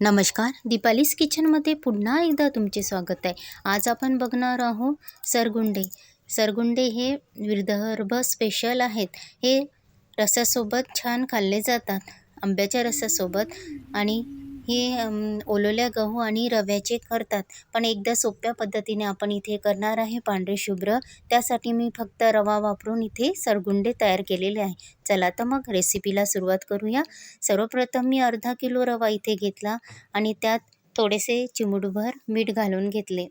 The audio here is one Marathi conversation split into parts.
नमस्कार दीपालीस किचनमध्ये पुन्हा एकदा तुमचे स्वागत आहे. आज आपण बघणार आहोत सरगुंडे. सरगुंडे हे विदर्भ स्पेशल आहेत. हे रसासोबत छान खाल्ले जातात आंब्याच्या रसासोबत आणि हे ओलवल्या गहू आणि रव्याचे करतात. पण एकदा सोप्या पद्धतीने आपण इथे करणार आहे पांढरे शुभ्र. त्यासाठी मी फक्त रवा वापरून इथे सरगुंडे तयार केलेले आहे. चला तर मग रेसिपीला सुरुवात करूया. सर्वप्रथम मी अर्धा किलो रवा इथे घेतला आणि त्यात थोडेसे चिमूटभर मीठ घालून घेतले.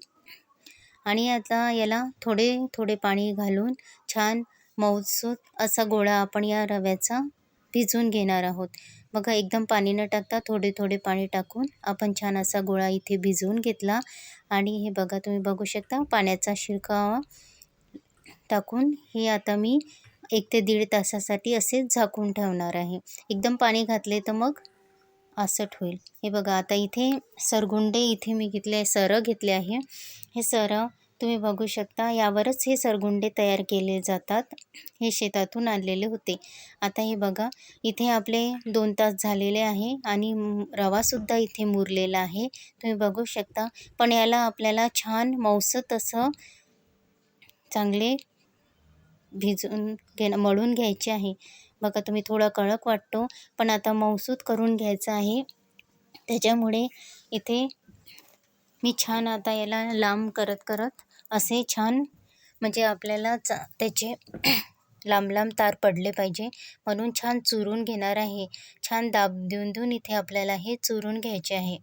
आणि आता याला थोडे थोडे पाणी घालून छान मऊसूत असा गोळा आपण या रव्याचा भिजवून घेणार आहोत. बघा एकदम पाणी न टाकता थोडे थोडे पाणी टाकून आपण छान असा गोळा इथे भिजवून घेतला. आणि हे बघा तुम्ही बघू शकता पाण्याचा शिरकावा टाकून हे आता मी एक ते दीड तासासाठी असे झाकून ठेवणार आहे. एकदम पाणी घातले तर मग असट होईल हे बघा आता इथे सरगुंडे इथे मी घेतले सरं घेतले आहे. हे सरं तुम्ही बघू शकता यावरच हे सरगुंडे तयार केले जातात. हे शेतातून आणलेले होते. आता हे बघा इथे आपले दोन तास झालेले आहे आणि रवासुद्धा इथे मुरलेला आहे. तुम्ही बघू शकता पण याला आपल्याला छान मौसत असं चांगले भिजून घेणं मळून घ्यायचे आहे. बघा तुम्ही थोडा कडक वाटतो पण आता मौसूत करून घ्यायचं आहे. त्याच्यामुळे इथे मी छान आता याला लांब करत करत असे छान म्हणजे आपल्याला चा त्याचे लांब लांब तार पडले पाहिजे. म्हणून छान चुरून घेणार आहे. छान दाब देऊन देऊन इथे आपल्याला हे चुरून घ्यायचे आहे.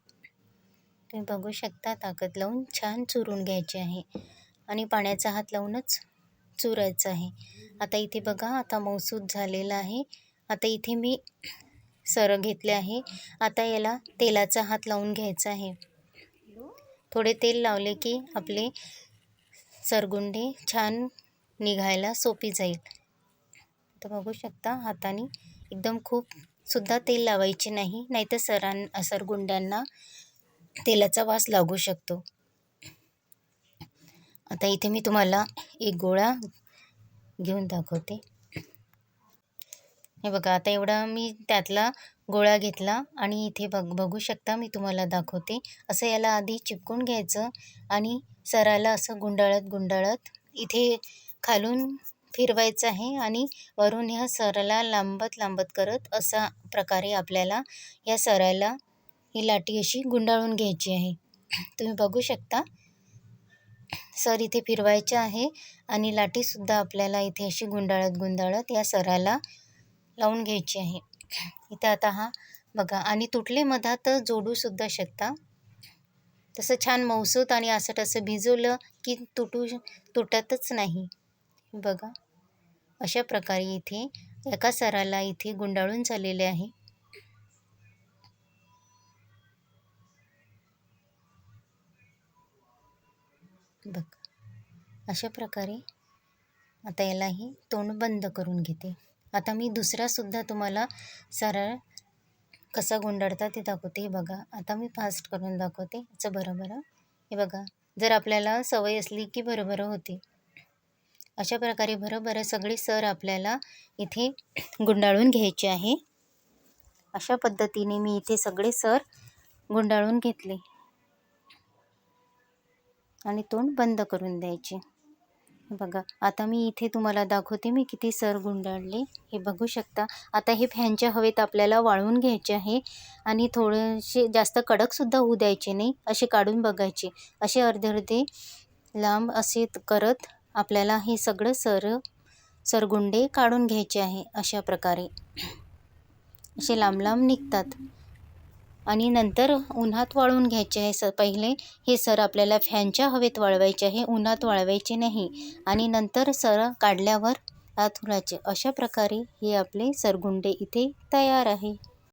तुम्ही बघू शकता ताकद लावून छान चुरून घ्यायचे आहे. आणि पाण्याचा हात लावूनच चुरायचं आहे. आता इथे बघा आता मौसूद झालेला आहे. आता इथे मी सरं घेतले आहे. आता याला तेलाचा हात लावून घ्यायचा आहे. थोडे तेल लावले की आपले सरगुंडे छान निघायला सोपी जाईल. तर बघू शकता हाताने एकदम खूप सुद्धा तेल लावायचे नाही नाहीतर सरां सरगुंड्यांना तेलाचा वास लागू शकतो. आता इथे मी तुम्हाला एक गोळा घेऊन दाखवते. हे बघा आता एवढा मी त्यातला गोळा घेतला आणि इथे बघ बघू शकता मी तुम्हाला दाखवते. असं याला आधी चिपकून घ्यायचं आणि सराला असं गुंडाळत गुंडाळत इथे खालून फिरवायचं आहे आणि वरून ह्या सराला लांबत लांबत करत असा प्रकारे आपल्याला या सराला ही लाटी अशी गुंडाळून घ्यायची आहे. तुम्ही बघू शकता सर इथे फिरवायचं आहे आणि लाटीसुद्धा आपल्याला इथे अशी गुंडाळत गुंडाळत या सराला लावून घ्यायची आहे. इथे आता हा बघा आणि तुटले मधात जोडूसुद्धा शकता. तसं छान मौसूत आणि असं तसं भिजवलं की तुटू तुटतच नाही. बघा अशा प्रकारे इथे एका सराला इथे गुंडाळून झालेले आहे. बघ अशा प्रकारे आता यालाही तोंड बंद करून घेते. आता मी दुसरासुद्धा तुम्हाला सरळ कसा गुंडाळता ते दाखवते. हे बघा आता मी फास्ट करून दाखवते. याचं बरं बरं हे बघा जर आपल्याला सवय असली की बरोबर होते. अशा प्रकारे बरं बरं सगळे सर आपल्याला इथे गुंडाळून घ्यायचे आहे. अशा पद्धतीने मी इथे सगळे सर गुंडाळून घेतले. आणि तोंड बंद करून द्यायचे. बघा आता मी इथे तुम्हाला दाखवते मी किती सर गुंडाळले. हे बघू शकता. आता हे फॅनच्या हवेत आपल्याला वाळवून घ्यायचे आहे आणि थोडेसे जास्त कडकसुद्धा होऊ द्यायचे नाही असे काढून बघायचे. असे अर्धे अर्धे लांब असे करत आपल्याला हे सगळं सर सरगुंडे काढून घ्यायचे आहे अशा प्रकारे. असे लांब लांब निघतात. आणि नंतर उन्हात वाळवून घ्यायचे आहे स पहिले. हे सर आपल्याला फॅनच्या हवेत वाळवायचे आहे. उन्हात वाळवायचे नाही. आणि नंतर सर काढल्यावर आत उरायचे अशा प्रकारे हे आपले सरगुंडे इथे तयार आहे.